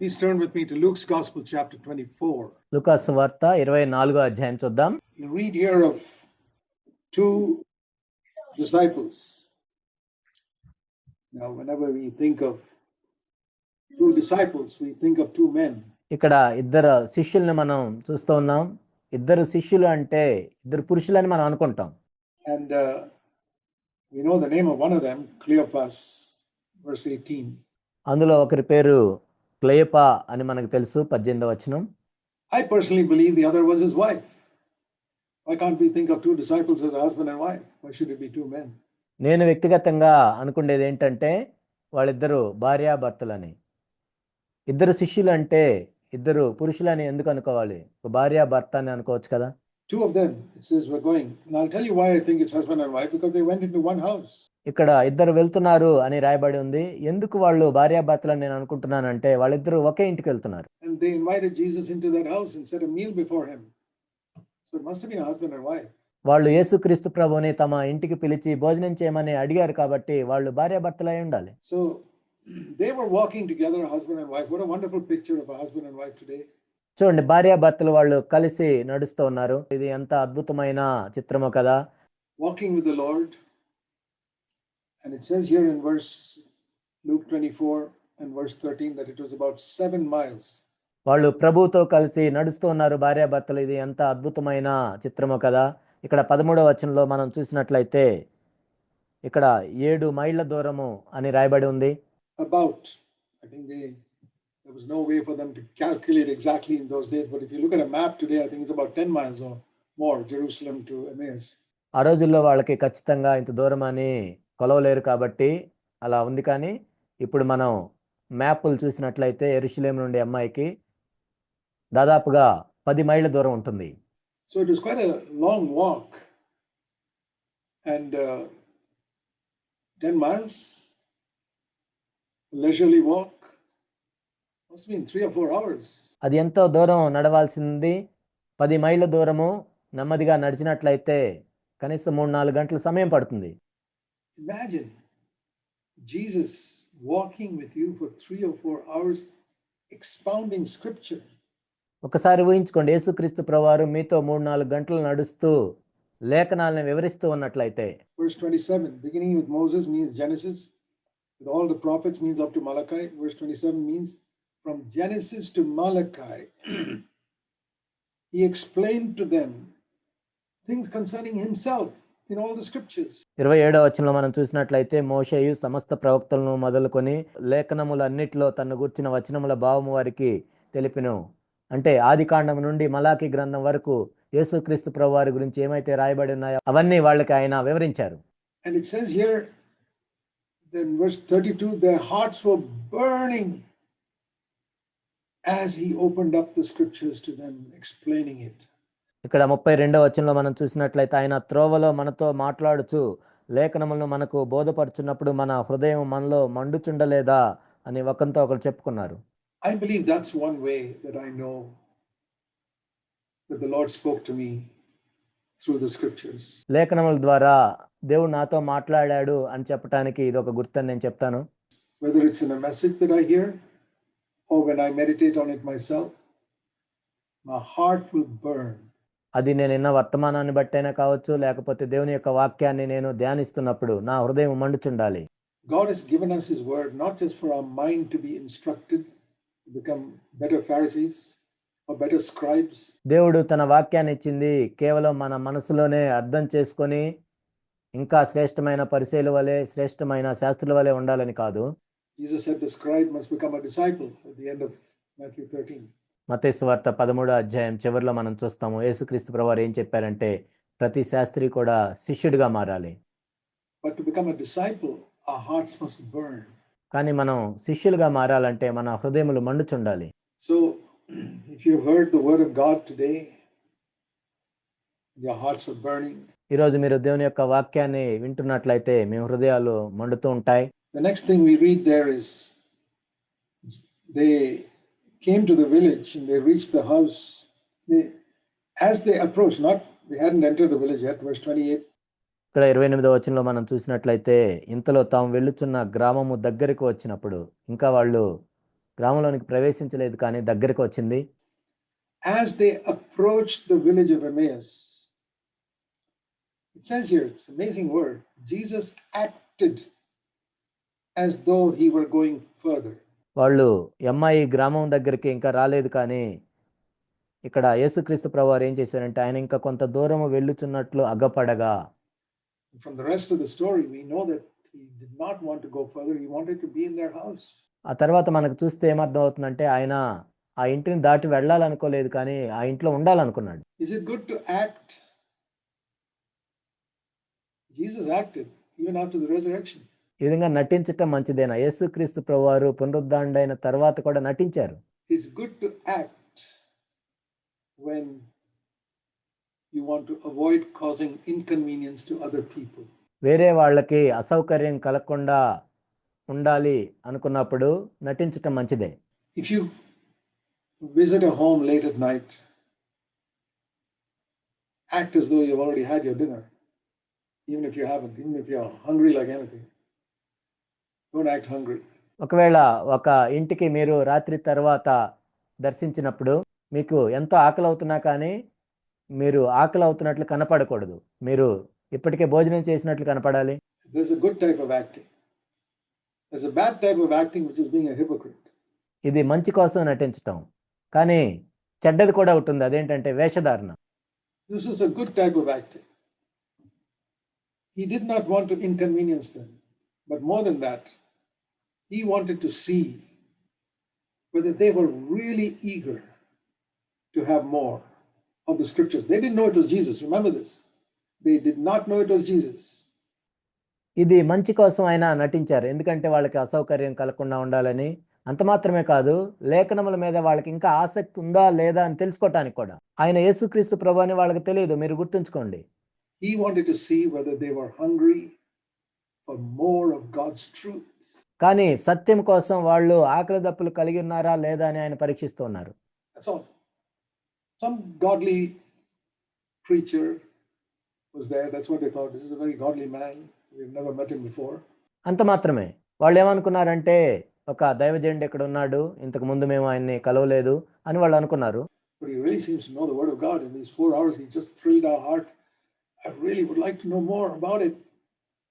Please turn with me to Luke's Gospel, chapter 24. Lukas వార్త ఇరవై నాలుగో అధ్యాయం చూద్దాం You read here of two disciples. Now, whenever we think of two disciples, we think of two men. ఇక్కడ ఇద్దరు శిష్యుల్ని మనం చూస్తూ ఉన్నాం ఇద్దరు శిష్యులు అంటే ఇద్దరు పురుషులని మనం అనుకుంటాం And uh, we know the name of one of them, Cleopas, verse 18. అందులో ఒకరి పేరు క్లయపా అని మనకు తెలుసు పద్దెనిమిదో వచనం I personally believe the other was his wife. Why can't we think of two disciples as a husband and wife? Why should it be two men? నేను వ్యక్తిగతంగా అనుకునేది ఏంటంటే వాళ్ళిద్దరు భార్యాభర్తలని ఇద్దరు శిష్యులు అంటే ఇద్దరు పురుషులని ఎందుకు అనుకోవాలి భార్య భర్త అని అనుకోవచ్చు కదా Two of them, it says, we're going. And I'll tell you why I think it's husband and wife because they went into one house. ఇక్కడ ఇద్దరు వెళ్తున్నారు అని రాయబడి ఉంది ఎందుకు వాళ్ళు భార్యాభర్తలని నేను అనుకుంటున్నానంటే వాళ్ళిద్దరూ ఒకే ఇంటికి వెళ్తున్నారు And they invited Jesus into that house and set a meal before him. So it must have been a husband and wife. వాళ్ళు యేసుక్రీస్తు ప్రభుని తమ ఇంటికి పిలిచి భోజనం చేయమని అడిగారు కాబట్టి వాళ్ళు భార్యాభర్తలై ఉండాలి So they were walking together, husband and wife. What a wonderful picture of a husband and wife today. చూడండి భార్యాభర్తలు వాళ్ళు కలిసి నడుస్తూ ఉన్నారు ఇది ఎంత అద్భుతమైన చిత్రమో కదా Walking with the Lord. And it says here in verse Luke 24 and verse 13 that it was about seven miles. వాళ్ళు ప్రభువుతో కలిసి నడుస్తూ ఉన్నారు భార్యాభర్తలు ఇది ఎంత అద్భుతమైన చిత్రమో కదా ఇక్కడ పదమూడవ వచనంలో మనం చూసినట్లయితే ఇక్కడ ఏడు మైళ్ళ దూరము అని రాయబడి ఉంది. I think they there was no way for them to calculate exactly in those days. But if you look at a map today, I think it's about 10 miles or more, Jerusalem to Emmaus. ఆ రోజుల్లో వాళ్ళకి ఖచ్చితంగా ఇంత దూరం అని కొలవలేరు కాబట్టి అలా ఉంది కానీ ఇప్పుడు మనం మ్యాప్లు చూసినట్లయితే ఎరుషులేం నుండి అమ్మాయికి దాదాపుగా పది మైళ్ళ దూరం ఉంటుంది So it was quite a long walk. And uh, 10 miles, leisurely walk, must have been three or four hours. అది ఎంతో దూరం నడవాల్సింది. పది మైళ్ళ దూరము నెమ్మదిగా నడిచినట్లయితే కనీసం మూడు నాలుగు గంటల సమయం పడుతుంది. Imagine Jesus walking with you for three or four hours expounding scripture ఒకసారి ఊహించుకోండి యేసుక్రీస్తు ప్రవారు మీతో మూడు నాలుగు గంటలు నడుస్తూ లేఖనాలను వివరిస్తూ ఉన్నట్లయితే. Verse twenty seven beginning with Moses means Genesis with all the prophets means up to Malachi verse twenty seven means from Genesis to Malachi. he explained to them things concerning himself in all the scriptures. ఇరవై ఏడవ వచనంలో మనం చూసినట్లయితే మోషేయు సమస్త ప్రవక్తలను మొదలుకొని లేఖనములన్నిటిలో తను గుర్చిన వచనముల భావము వారికి తెలిపిను అంటే ఆది కాండం నుండి మలాకి గ్రంథం వరకు యేసుక్రీస్తు ప్రభు వారి గురించి ఏమైతే రాయబడి ఉన్నాయో అవన్నీ వాళ్ళకి ఆయన వివరించారు And it says here, then verse 32, their hearts were burning as he opened up the scriptures to them, explaining it. ఇక్కడ ముప్పై రెండవ వచనంలో మనం చూసినట్లయితే ఆయన త్రోవలో మనతో మాట్లాడుచు లేఖనములను మనకు బోధపరుచున్నప్పుడు మన హృదయం మనలో మండుచుండలేదా అని ఒకరితో ఒకరు చెప్పుకున్నారు I believe that's one way that I know that the Lord spoke to me through the scriptures. లేఖనముల ద్వారా దేవుడు నాతో మాట్లాడాడు అని చెప్పడానికి ఇది ఒక గుర్తని నేను చెప్తాను Whether it's in a message that I hear or when I meditate on it myself, my heart will burn. అది నేను నిన్న వర్తమానాన్ని బట్టైనా కావచ్చు లేకపోతే దేవుని యొక్క వాక్యాన్ని నేను ధ్యానిస్తున్నప్పుడు నా హృదయం మండుచుండాలి. దేవుడు తన వాక్యాన్ని ఇచ్చింది కేవలం మన మనసులోనే అర్థం చేసుకొని ఇంకా శ్రేష్టమైన పరిశీలు వలె శ్రేష్టమైన శాస్త్రుల వలె ఉండాలని కాదు. Jesus said the scribe must become a disciple at the end of Matthew 13 మత్తయి సువార్త 13 అధ్యాయం చివరిలో మనం చూస్తాము. యేసుక్రీస్తు ప్రభువారు ఏం చెప్పారంటే ప్రతి శాస్త్రి కూడా శిష్యుడిగా మారాలి. కానీ మనం శిష్యులుగా మారాలంటే మన హృదయములు మండుచుండాలి. So if you heard the word of God today your hearts are burning ఈ రోజు మీరు దేవుని యొక్క వాక్యాన్ని వింటున్నట్లయితే మీ హృదయాలు మండుతూ ఉంటాయి. The next thing we read there is they came to the village and they reached the house. They, as they approached, not they hadn't entered the village yet, verse 28. ఇక్కడ ఇరవై ఎనిమిదో వచనంలో మనం చూసినట్లయితే ఇంతలో తాము వెళ్ళుచున్న గ్రామము దగ్గరికి వచ్చినప్పుడు ఇంకా వాళ్ళు గ్రామంలోనికి ప్రవేశించలేదు కానీ దగ్గరికి వచ్చింది As they approached the village of Emmaus, it says here, it's an amazing word, Jesus acted as though he were going further. వాళ్ళు ఎంఐ గ్రామం దగ్గరికి ఇంకా రాలేదు కానీ ఇక్కడ యేసుక్రీస్తు ప్రభువారు ఏం చేశారంటే ఆయన ఇంకా కొంత దూరం వెళ్ళుచున్నట్లు అగ్గపడగా ఆ తర్వాత మనకు చూస్తే ఏమర్థం అవుతుందంటే ఆయన ఆ ఇంటిని దాటి వెళ్ళాలనుకోలేదు కానీ ఆ ఇంట్లో ఉండాలనుకున్నాడు. ఇస్ గుడ్ టు ఈ విధంగా నటించటం మంచిదేనా? యేసుక్రీస్తు ప్రభువారు పునరుద్ధాండైన తర్వాత కూడా నటించారు. It's good to act when you want to avoid causing inconvenience to other people వేరే వాళ్ళకి అసౌకర్యం కలగకుండా ఉండాలి అనుకున్నప్పుడు నటించటం మంచిదే. If you visit a home late at night act as though you've already had your dinner even if you haven't even if ఒకవేళ ఒక ఇంటికి మీరు రాత్రి తర్వాత దర్శించినప్పుడు మీకు ఎంతో ఆకలి అవుతున్నా కానీ మీరు ఆకలి అవుతున్నట్లు కనపడకూడదు. మీరు ఇప్పటికే భోజనం చేసినట్లు కనపడాలి. ఇది మంచి కోసం నటించటం. కానీ చెడ్డది కూడా ఉంటుంది. అదేంటంటే వేషధారణ. This was a good type not want inconvenience them but more than that, he wanted to see whether they were really eager to have more of the scriptures. They didn't know it was Jesus. Remember this. They did not know it was Jesus. ఇది మంచి కోసం ఆయన నటించారు ఎందుకంటే వాళ్ళకి అసౌకర్యం కలగకుండా ఉండాలని అంత మాత్రమే కాదు లేఖనముల మీద వాళ్ళకి ఇంకా ఆసక్తి ఉందా లేదా అని తెలుసుకోవటానికి కూడా ఆయన యేసుక్రీస్తు ప్రభు అని వాళ్ళకి తెలియదు మీరు గుర్తుంచుకోండి He wanted to see whether they were hungry కానీ సత్యం కోసం వాళ్ళు ఆకలి దప్పులు కలిగి ఉన్నారా లేదా అని ఆయన పరీక్షిస్తూ ఉన్నారు. అంత మాత్రమే. వాళ్ళు ఏమనుకున్నారంటే ఒక దైవజండి ఇక్కడ ఉన్నాడు. ఇంతకు ముందు మేము ఆయన్ని కలవలేదు అని వాళ్ళు అనుకున్నారు. కానీ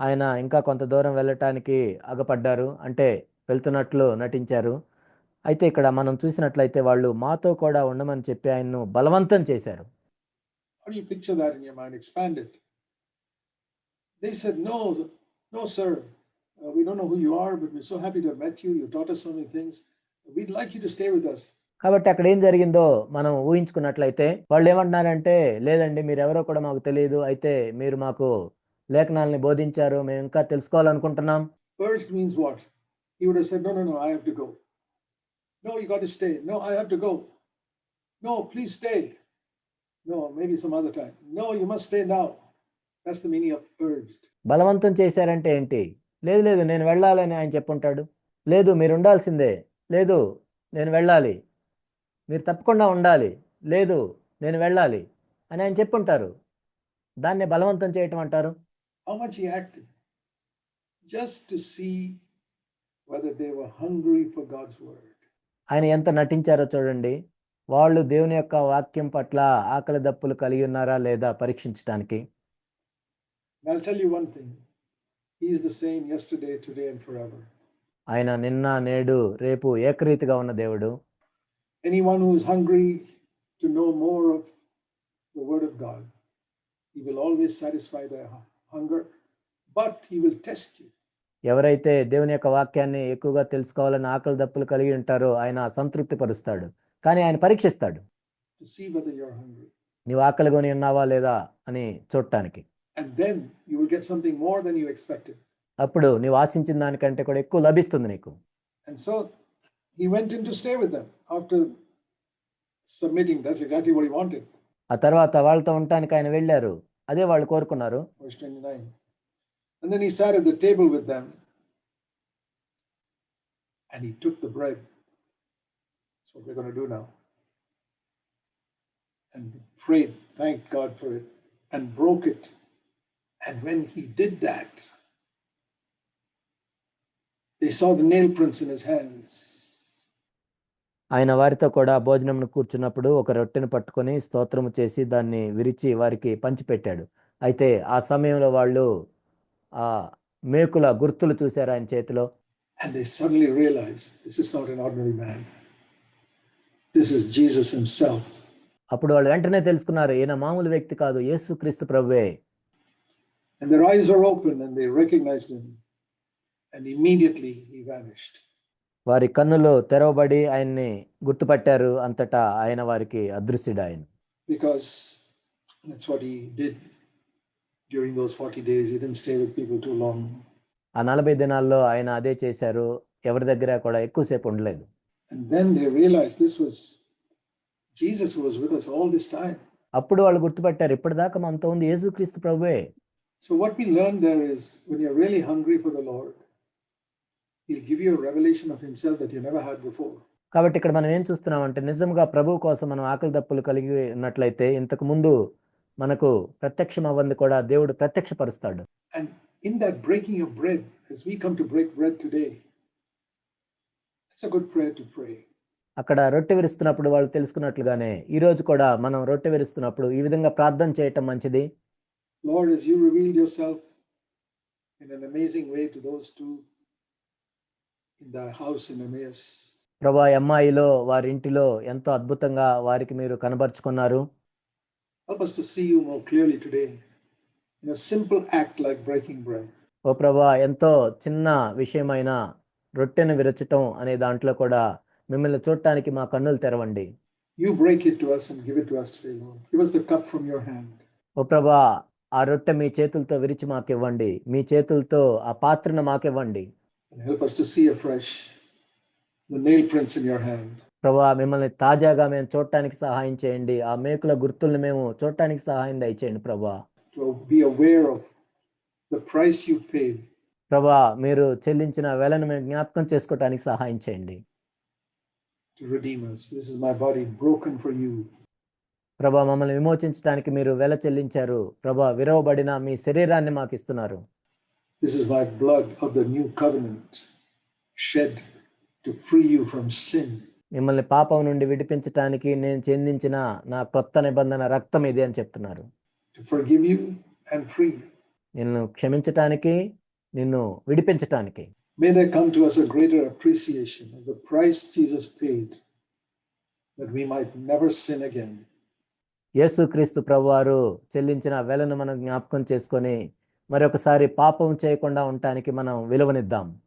ఆయన ఇంకా కొంత దూరం వెళ్ళటానికి అగపడ్డారు. అంటే వెళ్తున్నట్లు నటించారు. అయితే ఇక్కడ మనం చూసినట్లయితే వాళ్ళు మాతో కూడా ఉండమని చెప్పి ఆయన్ను బలవంతం చేశారు. కాబట్టి అక్కడ ఏం జరిగిందో మనం ఊహించుకున్నట్లయితే వాళ్ళు ఏమంటున్నారంటే లేదండి మీరు ఎవరో కూడా మాకు తెలియదు. అయితే మీరు మాకు లేఖనాలని బోధించారు మేము ఇంకా తెలుసుకోవాలనుకుంటున్నాం. First means what he would have said I have to go no you got to stay no I have go no please stay no you must stay బలవంతం చేశారంటే ఏంటి? లేదు లేదు నేను వెళ్ళాలని ఆయన చెప్పుంటాడు. లేదు మీరు ఉండాల్సిందే. లేదు నేను వెళ్ళాలి. మీరు తప్పకుండా ఉండాలి. లేదు నేను వెళ్ళాలి అని ఆయన చెప్పుంటారు. దాన్ని బలవంతం చేయటం అంటారు. How much he acted just to see whether they were hungry for God's word. ఆయన ఎంత నటించారో చూడండి వాళ్ళు దేవుని యొక్క వాక్యం పట్ల ఆకలి దప్పులు కలిగి ఉన్నారా లేదా పరీక్షించడానికి And I'll tell you one thing He is the same yesterday, today, and forever. ఆయన నిన్న నేడు రేపు ఏకరీతిగా ఉన్న దేవుడు Anyone who is hungry to know more of the word of God, He will always satisfy their hu- ఎవరైతే దేవుని యొక్క వాక్యాన్ని ఎక్కువగా తెలుసుకోవాలని ఆకలి దప్పులు కలిగి ఉంటారో ఆయన సంతృప్తి పరుస్తాడు కానీ ఆయన పరీక్షిస్తాడు. నీవు ఆకలి కొని ఉన్నావా లేదా అని చూడటానికి. అప్పుడు నీవు ఆశించిన దానికంటే కూడా ఎక్కువ లభిస్తుంది నీకు. ఆ తర్వాత వాళ్ళతో ఉండటానికి ఆయన వెళ్ళారు. అదే వాళ్ళు కోరుకున్నారు Verse 29. And then he sat at the table with them and he took the bread. That's what we're going to do now. And prayed, thanked God for it, and broke it. And when he did that, they saw the nail prints in his hands. ఆయన వారితో కూడా భోజనం కూర్చున్నప్పుడు ఒక రొట్టెను పట్టుకొని స్తోత్రము చేసి దాన్ని విరిచి వారికి పంచిపెట్టాడు. అయితే ఆ సమయంలో వాళ్ళు ఆ మేకుల గుర్తులు చూశారు ఆయన చేతిలో? అప్పుడు వాళ్ళు వెంటనే తెలుసుకున్నారు ఈయన మామూలు వ్యక్తి కాదు యేసు క్రీస్తు ప్రభువే. వారి కన్నులు తెరవబడి ఆయన్ని గుర్తుపట్టారు అంతటా ఆయన వారికి అదృశ్యుడు ఆయన ఆ నలభై దినాల్లో ఆయన అదే చేశారు. ఎవరి దగ్గర కూడా ఎక్కువసేపు ఉండలేదు. అప్పుడు వాళ్ళు గుర్తుపట్టారు ఇప్పటిదాకా మనతో ఉంది యేసుక్రీస్తు ప్రభువే. సో కాబట్టి ఇక్కడ మనం ఏం చూస్తున్నాం అంటే నిజంగా ప్రభు కోసం మనం ఆకలి దప్పులు కలిగి ఉన్నట్లయితే ఇంతకు ముందు మనకు ప్రత్యక్షం అవ్వని కూడా దేవుడు ప్రత్యక్షపరుస్తాడు. In that breaking of bread as we come to అక్కడ రొట్టె విరుస్తున్నప్పుడు వాళ్ళు తెలుసుకున్నట్లుగానే ఈ రోజు కూడా మనం రొట్టె విరుస్తున్నప్పుడు ఈ విధంగా ప్రార్థన చేయటం మంచిది. ప్రభా అమ్మాయిలో వారి ఇంటిలో ఎంతో అద్భుతంగా వారికి మీరు కనబరుచుకున్నారు. ఓ ఎంతో చిన్న విషయమైన రొట్టెను విరచటం అనే దాంట్లో కూడా మిమ్మల్ని చూడటానికి మా కన్నులు తెరవండి. ఓ ప్రభా ఆ రొట్టె మీ చేతులతో విరిచి మాకు ఇవ్వండి మీ చేతులతో ఆ పాత్రను మాకు ఇవ్వండి and help us to see afresh the nail prints in your hand. ప్రభా మిమ్మల్ని తాజాగా మేము చూడటానికి సహాయం చేయండి ఆ మేకుల గుర్తుల్ని మేము చూడటానికి సహాయం దయచేయండి ప్రభా to be aware of the price you paid ప్రభా మీరు చెల్లించిన వెలను మేము జ్ఞాపకం చేసుకోవటానికి సహాయం చేయండి to redeem us. This is my body broken for you. ప్రభా మమ్మల్ని విమోచించడానికి మీరు వెల చెల్లించారు ప్రభా విరవబడిన మీ శరీరాన్ని మాకు ఇస్తున్నారు This is my blood of the new covenant shed to free you from sin. మిమ్మల్ని పాపం నుండి విడిపించడానికి నేను చెందించిన నా కొత్త నిబంధన రక్తం ఇది అని చెప్తున్నారు. నిన్ను క్షమించటానికి నిన్ను విడిపించటానికి. మే దే కమ్ టు ప్రభువారు చెల్లించిన వెలను మనం జ్ఞాపకం చేసుకొని మరొకసారి పాపం చేయకుండా ఉండటానికి మనం విలువనిద్దాం.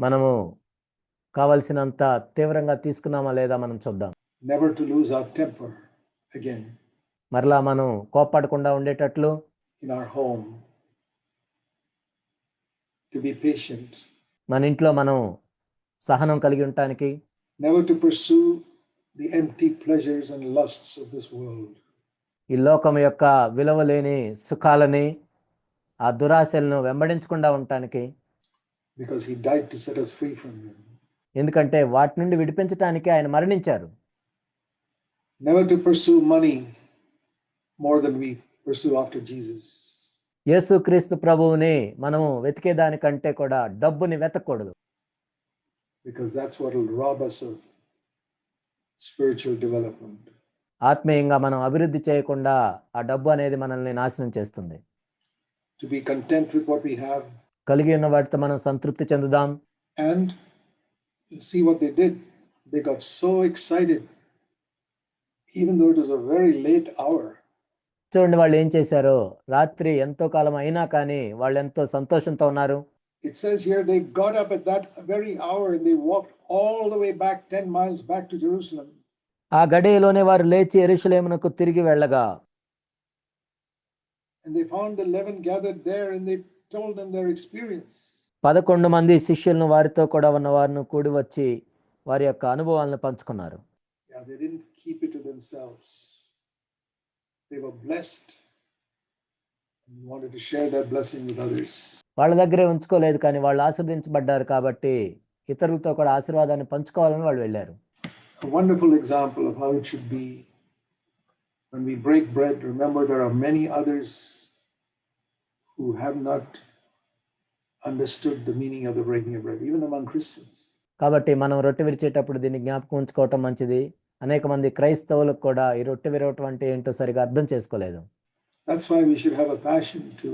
మనము కావలసినంత తీవ్రంగా తీసుకున్నామా లేదా మనం చూద్దాం. మరలా మనం కోపాడకుండా ఉండేటట్లు మన ఇంట్లో మనం సహనం కలిగి ఉండటానికి ఈ లోకం యొక్క విలువలేని సుఖాలని ఆ దురాశలను వెంబడించకుండా ఉండటానికి ఎందుకంటే వాటి నుండి విడిపించడానికి ఆయన మరణించారు. యేసు క్రీస్తు ప్రభువుని మనము వెతికే దానికంటే కూడా డబ్బుని వెతకూడదు. ఎందుకంటే that's what will rob us of spiritual development ఆత్మీయంగా మనం అభివృద్ధి చేయకుండా ఆ డబ్బు అనేది మనల్ని నాశనం చేస్తుంది. కలిగి ఉన్న వాటితో మనం సంతృప్తి చెందుదాం. And see what they did they got so excited even very late hour చూడండి వాళ్ళు ఏం చేశారు. రాత్రి ఎంతో కాలం అయినా కానీ వాళ్ళు ఎంతో సంతోషంతో ఉన్నారు. It says here they that very hour and they all way back 10 miles back to Jerusalem ఆ గడేలోనే వారు లేచి ఎరుషులేమునకు తిరిగి వెళ్ళగా. పదకొండు మంది శిష్యులను వారితో కూడా ఉన్న వారిని కూడి వచ్చి వారి యొక్క అనుభవాలను పంచుకున్నారు. వాళ్ళ దగ్గరే ఉంచుకోలేదు కానీ వాళ్ళు ఆశ్రదించబడ్డారు కాబట్టి ఇతరులతో కూడా ఆశీర్వాదాన్ని పంచుకోవాలని వాళ్ళు వెళ్ళారు. A wonderful example of how it should be. When we break bread, remember there are many others who have not understood the meaning of the breaking of bread, even among Christians. కాబట్టి మనం రొట్టె విరిచేటప్పుడు దీన్ని జ్ఞాపకం ఉంచుకోవటం మంచిది అనేక మంది క్రైస్తవులకు కూడా ఈ రొట్టె విరవటం అంటే ఏంటో సరిగా అర్థం చేసుకోలేదు That's why we should have a passion to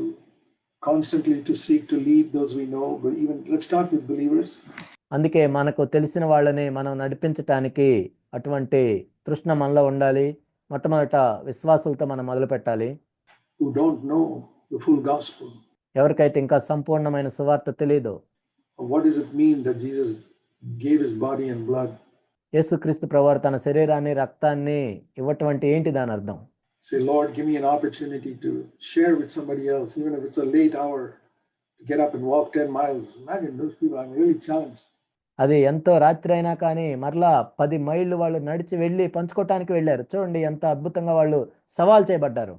constantly to seek to lead those we know, but even let's start with believers. అందుకే మనకు తెలిసిన వాళ్ళని మనం నడిపించటానికి అటువంటి తృష్ణ మనలో ఉండాలి. మొట్టమొదట విశ్వాసులతో మనం మొదలు పెట్టాలి. ఎవరికైతే ఇంకా సంపూర్ణమైన సువార్త తెలియదు యేసుక్రీస్తు ప్రభువార్ తన శరీరాన్ని రక్తాన్ని ఇవ్వటువంటి ఏంటి దాని అర్థం? ఆపర్చునిటీ టు వాక్ 10 మైల్స్ అది ఎంతో రాత్రి అయినా కానీ మరలా పది మైళ్ళు వాళ్ళు నడిచి వెళ్ళి పంచుకోవటానికి వెళ్ళారు. చూడండి ఎంత అద్భుతంగా వాళ్ళు సవాల్ చేయబడ్డారు.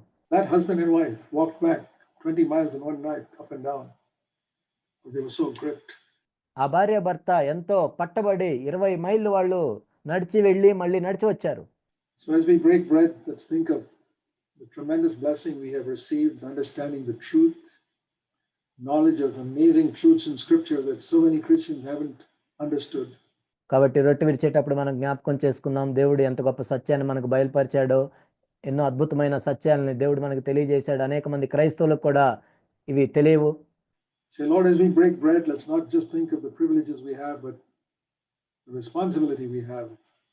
ఆ భార్య భర్త ఎంతో పట్టబడి ఇరవై మైళ్ళు వాళ్ళు నడిచి వెళ్ళి మళ్ళీ నడిచి వచ్చారు. Knowledge of amazing truths in scripture that so many Christians haven't కాబట్టి రొట్టె విడిచేటప్పుడు మనం జ్ఞాపకం చేసుకుందాం దేవుడు ఎంత గొప్ప సత్యాన్ని మనకు బయలుపరిచాడు ఎన్నో అద్భుతమైన సత్యాలని దేవుడు మనకు తెలియజేశాడు. అనేక మంది క్రైస్తవులకు కూడా ఇవి తెలియవు.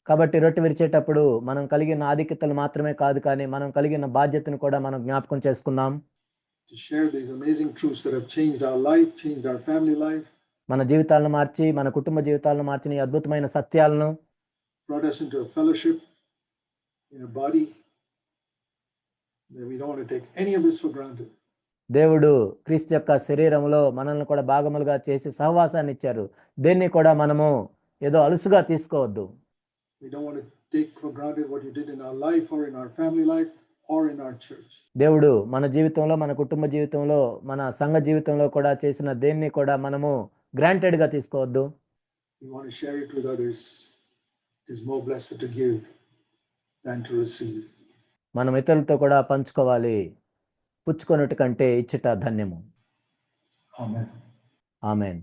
కాబట్టి రొట్టె విరిచేటప్పుడు మనం కలిగిన ఆధిక్యతలు మాత్రమే కాదు కానీ మనం కలిగిన బాధ్యతను కూడా మనం జ్ఞాపకం చేసుకుందాం. మన జీవితాలను మార్చి మన కుటుంబ జీవితాలను మార్చిన అద్భుతమైన సత్యాలను దేవుడు క్రీస్తు యొక్క శరీరంలో మనల్ని కూడా భాగములుగా చేసి సహవాసాన్ని ఇచ్చారు. దేన్ని కూడా మనము ఏదో అలుసుగా తీసుకోవద్దు. దేవుడు మన జీవితంలో మన కుటుంబ జీవితంలో మన సంఘ జీవితంలో కూడా చేసిన దేన్ని కూడా మనము గ్రాంటెడ్గా తీసుకోవద్దు మనం ఇతరులతో కూడా పంచుకోవాలి. పుచ్చుకున్నట్టు కంటే ఇచ్చట ధన్యము. ఆమెన్